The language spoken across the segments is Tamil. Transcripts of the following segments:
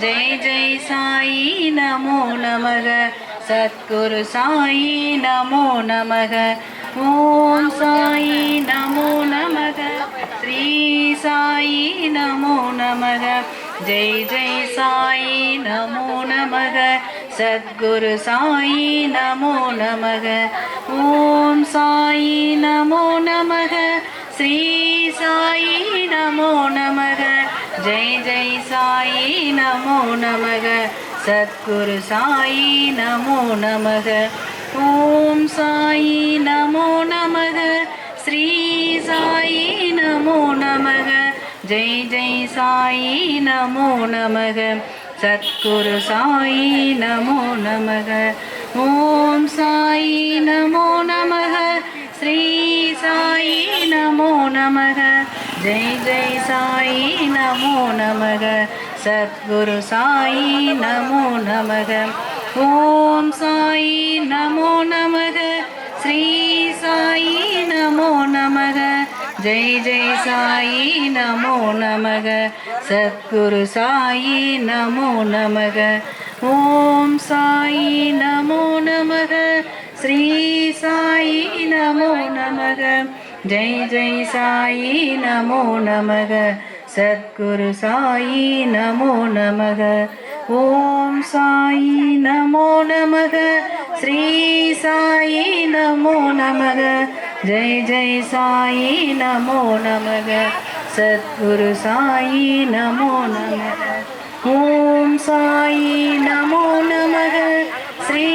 ஜெய் ஜெய் சாயி நமோ நமக. சத்குரு சாயி நமோ நமக. ஓம் சாயி நமோ நமக. ஸ்ரீ சாயி நமோ நமக. ஜெய் ஜெய் சாயி நமோ நமக. சத்குரு சாயி நமோ நமக. ஓம் சாயி நமோ நமக. ஸ்ரீ சாயி நமோ நமக. ஜெய் ஜெய் சாயி நமோ நமக. சத்குரு சாயி நமோ நமக. ஓம் சாயி நமோ நமக. ஸ்ரீ சாயி நமோ நமக. ஜெய் ஜெய் சாயி நமோ நமக. சத்குரு சாயி நமோ நமக. ஓம் சாயி நமோ நமக. ஸ்ரீ சாயி நமோ நமக. ஜெய் ஜெய் சாயி நமோ நமக. சத்குரு சாயி நமோ நமக. ஓம் சாயி நமோ நமக. ஸ்ரீ சாயி நமோ நமக. ஜெய் ஜெய் சாயி நமோ நமக. சத்குரு சாயி நமோ நமக. ஓம் சாயி நமோ நமக. ஸ்ரீ சாயி நமோ நமக. ஜெய் ஜெய் சாயி நமோ நமக. சத்குரு சாயி நமோ நமக. ஓம் சாயி நமோ நமக. ஸ்ரீ சாயி நமோ நமக. ஜெய் ஜெய் சாயி நமோ நமக. சத்குரு சாயி நமோ நமக. ஓம் சாயி நமோ நமக. ஸ்ரீ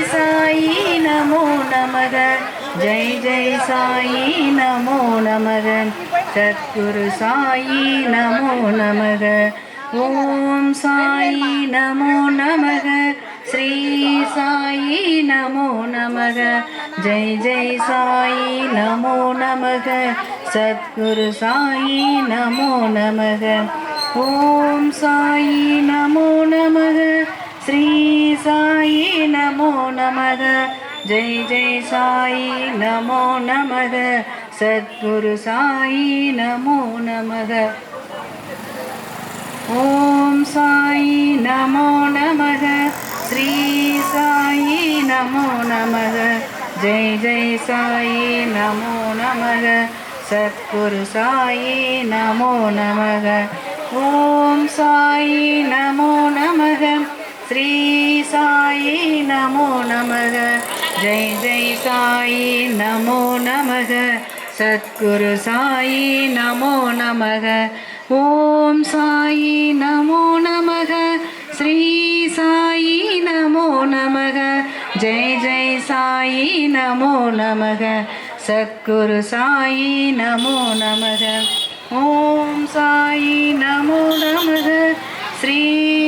சாயி நமோ நமக. ஜெய் ஜெய் சாயி நமோ நமக. சத்குரு சாயி நமோ நமக. ஓம் சாயி நமோ நமக. ஸ்ரீ சாயி நமோ நமக. ஜெய் ஜெய் சாயி நமோ நமக. சத்குரு சாயி நமோ நமக. ஓம் சாயி நமோ நமக. ஸ்ரீ சாயி நமோ நமத ஜெய் ஜெய் சாயி நமோ நமத சத்குரு சாயி நமோ நமத ஓம் சாயி நமோ நமத ஸ்ரீ சாயி நமோ நமத ஜெய் ஜெய் சாயி நமோ நமக. சத்குரு சாயி நமோ நமக. ஓம் சாயி நமோ நமக ஸ்ரீ சாயி நமோ நமக ஜெய் ஜெய் சாயி நமோ நமக. சத்குரு சாயி நமோ நமக. ஓம் சாயி நமோ நமக. ஸ்ரீ சாயி நமோ நமக. ஜெய் ஜெய் சாயி நமோ நமக. சத்குரு சாயி நமோ நமக. ஓம் சாயி நமோ நமக. ஸ்ரீ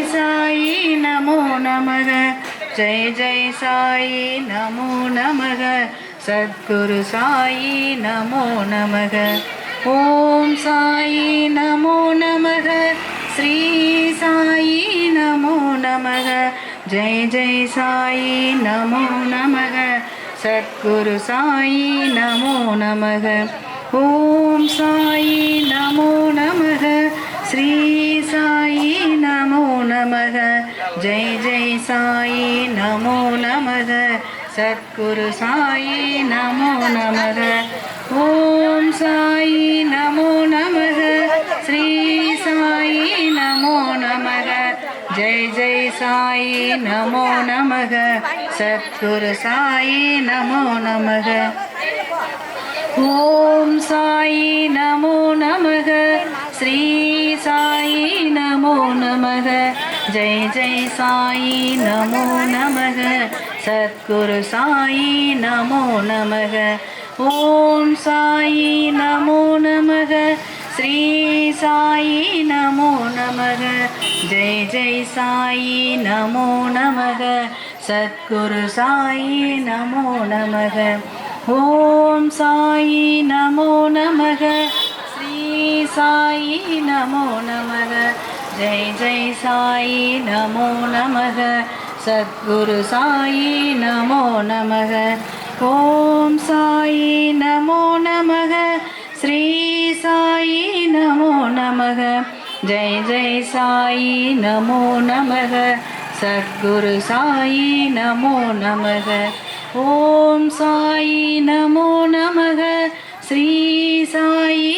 சாயி நமோ நமக. ஜெய் ஜெய் சாயி நமோ நமக. சத்குரு சாயி நமோ நமக. ஓம் சாயி நமோ நமக. ஸ்ரீ சாயி நமோ நமக. ஜெய் ஜெய் சாயி நமோ நமக. சத்குரு சாயி நமோ நமக. ஓம் சாயி நமோ நமக. ஸ்ரீ சாயி நமோ நமக. ஜெய் ஜெய் சாயி நமோ நமத. சத்குரு சாயி நமோ நமத. ஓம் சாயி நமோ நமத. ஸ்ரீ சாயி நமோ நமக ஜெய் ஜெய் சாயி நமோ நமக சத்குரு சாயி நமோ நமக ஓம் சாயி நமோ நமக ஸ்ரீ சாயி நமோ நமக ஜெய் ஜெய் சாயி நமோ நமக. சத்குரு சாயி நமோ நமக. ஓம் சாயி நமோ நமக. ஸ்ரீ சாயி நமோ நமக. ஜெய் ஜெய் சாயி நமோ நமக. சத்குரு சாயி நமோ நமக. ஓம் சாயி நமோ நமக. ஸ்ரீ சாயி நமோ நமக. ஜெய் ஜெய் சாயி நமோ நமக. சத்குரு சாயி நமோ நமக. ஓம் சாயி நமோ நமக. ஸ்ரீ சாயி நமோ நமக. ஜெய் ஜெய் சாயி நமோ நமக. சத்குரு சாயி நமோ நமக. ஓம் சாயி நமோ நமக. ஸ்ரீ சாயி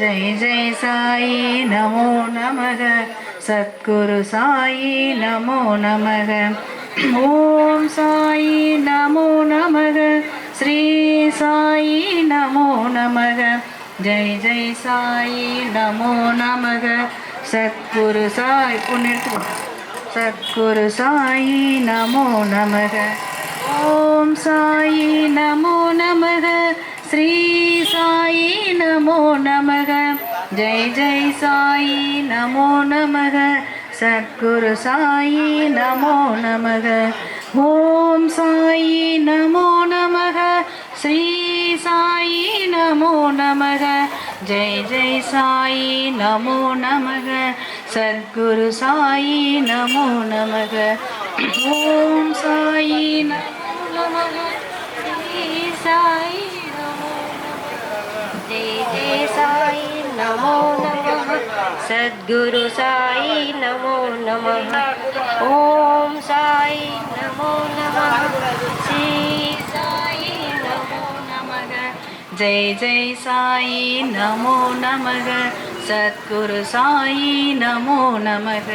ஜெய் ஜெய் சாயி நமோ நமக. சத்குரு சாயி நமோ நமக. ஓம் சாயி நமோ நமக. ஸ்ரீ சாயி நமோ நமக. ஜெய் ஜெய் சாயி நமோ நமக. சத்குரு சாய் ஒன்று சத்குரு சாயி நமோ நமக. ஓம் சாயி நமோ நமக. ஸ்ரீ சாயி நமோ நமக. ஜெய் ஜெய் சாயி நமோ நமக. சத்குரு சாயி நமோ நமக. ஓம் சாயி நமோ நமக. ஸ்ரீ சாயி நமோ நமக. ஜெய் ஜெய் சாயி நமோ நமக. சத்குரு சாயி நமோ நமக. ஓம் சாயி நமோ நமக. ஸ்ரீ சாயி जय साई नमो नमः। सद्गुरु साई नमो नमः। ओम साई नमो नमः। श्री साई नमो नमः। जय जय साई नमो नमः। सद्गुरु साई नमो नमः।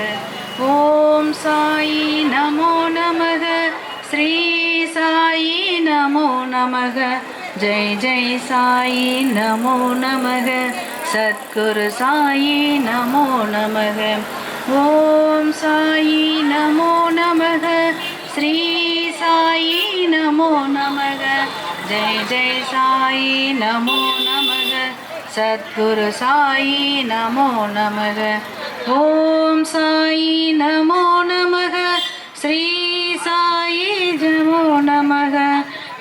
ॐ साई नमो नमः। श्री साई नमो नमः जय जय साई नमो नमः सद्गुरु साई नमो नमः। ॐ साई नमो नमः श्री साई नमो नमः। जय जय साई नमो नमः सद्गुरु साई नमो नमः। ॐ साई नमो नमः श्री साई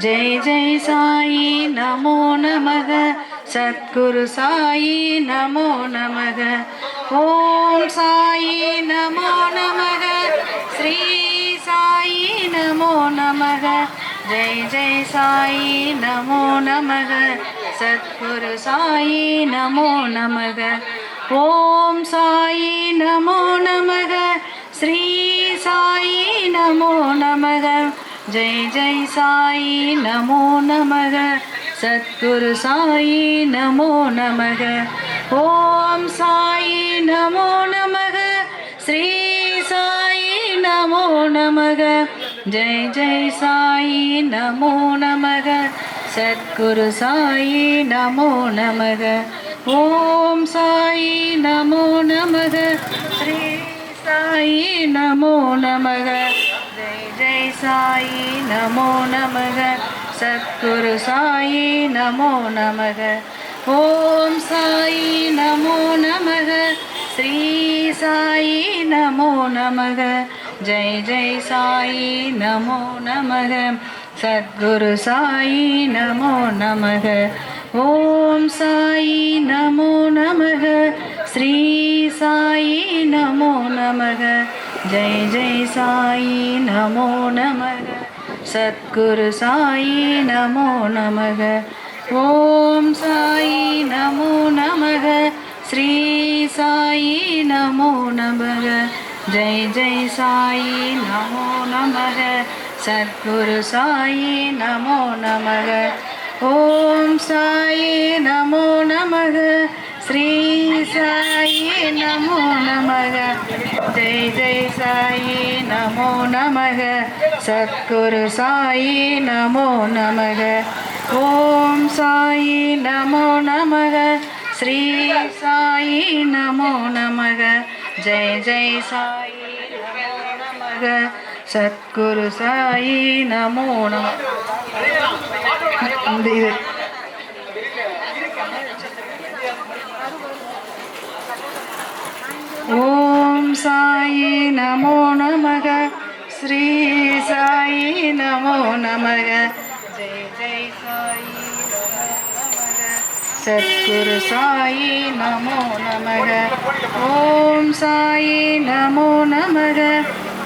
ஜெய் ஜெய் சாயி நமோ நமக. சத்குரு சாயி நமோ நமக. ஓம் சாயி நமோ நமக. ஸ்ரீ சாயி நமோ நமக. ஜெய் ஜெய் சாயி நமோ நமக. சத்குரு சாயி நமோ நமக. ஓம் சாயி நமோ நமக. ஸ்ரீ சாயி நமோ நமக. ஜெய் ஜெய் சாயி நமோ நமக. சத்குரு சாயி நமோ நமக. ஓம் சாயி நமோ நமக. ஸ்ரீ சாயி நமோ நமக. ஜெய் ஜெய் சாயி நமோ நமக. சத்குரு சாயி நமோ நமக. ஓம் சாயி நமோ நமக. ஸ்ரீ சாயி நமோ நமக. ஜெய் சாயி நமோ நமக. சத்குரு சாயி நமோ நமக. ஓம் சாயி நமோ நமக. ஸ்ரீ சாயி நமோ நமக. ஜெய் ஜெய் சாயி நமோ நமக. சத்குரு சாயி நமோ நமக. ஓம் சாயி நமோ நமக. ஸ்ரீ சாயி நமோ நமக. ஜெய் ஜெய் சாயி நமோ நமக. சத்குரு சாயி நமோ நமக. ஓம் சாயி நமோ நமக. ஸ்ரீ சாயி நமோ நமக. ஜெய் ஜெய் சாயி நமோ நமக. சத்குரு சாயி நமோ நமக. ஓம் சாயி நமோ நமக. श्री साई नमो नमः जय जय साई नमो नमः सद्गुरु साई नमो नमः ॐ साई नमो नमः श्री साई नमो नमः जय जय साई नमो नमः सद्गुरु साई नमो नमः இந்த இது ஓம் சாயி நமோ நமக. ஸ்ரீ சாயி நமோ நமக. ஜெய் ஜெய் சாயி சத்குரு சாயி நமோ நமக. ஓம் சாயி நமோ நமக.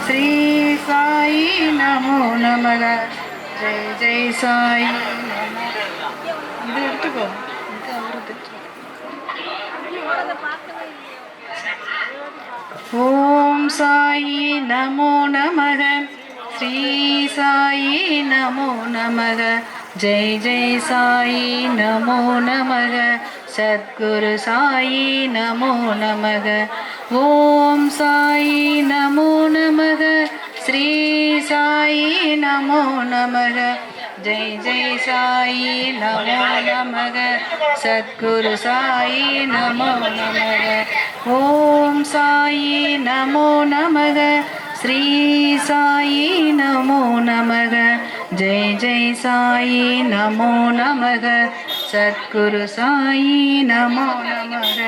ஸ்ரீ சாயி நமோ நமக. ஜெய் ஜெய் சாயி நமோ. இது எடுத்துக்கோ. இது அவரு ஓம் சாயி நமோ நமக. ஸ்ரீ சாயி நமோ நமக. ஜெய் ஜெய் சாயி நமோ நமக. சத்குரு சாயி நமோ நமக. ஓம் சாயி நமோ நமக. ஸ்ரீ சாயி நமோ நமக. ஜெய் ஜெய் சாயி நமோ நமக. சத்குரு சாயி நமோ நமக. ஓம் சாயி நமோ நமக. ஸ்ரீ சாயி நமோ நமக. ஜெய் ஜெய் சாயி நமோ நமக. சத்குரு சாயி நமோ நமக.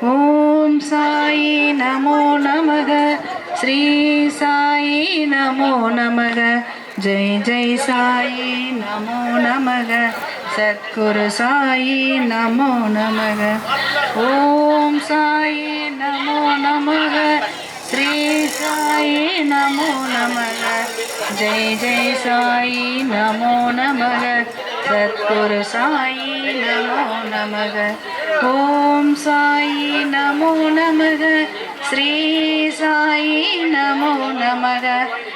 ஓம் சாயி நமோ நமக. ஸ்ரீ சாயி நமோ நமக. ஜெய் ஜெய் சாயி நமோ நமக. சத்குரு சாயி நமோ நமக. ஓம் சாயி நமோ நமக. ஸ்ரீ சாயி நமோ நமக. ஜெய் ஜெய் சாயி நமோ நமக. சத்குரு சாயி நமோ நமக. ஓம் சாயி நமோ நமக. ஸ்ரீ சாயி நமோ நமக.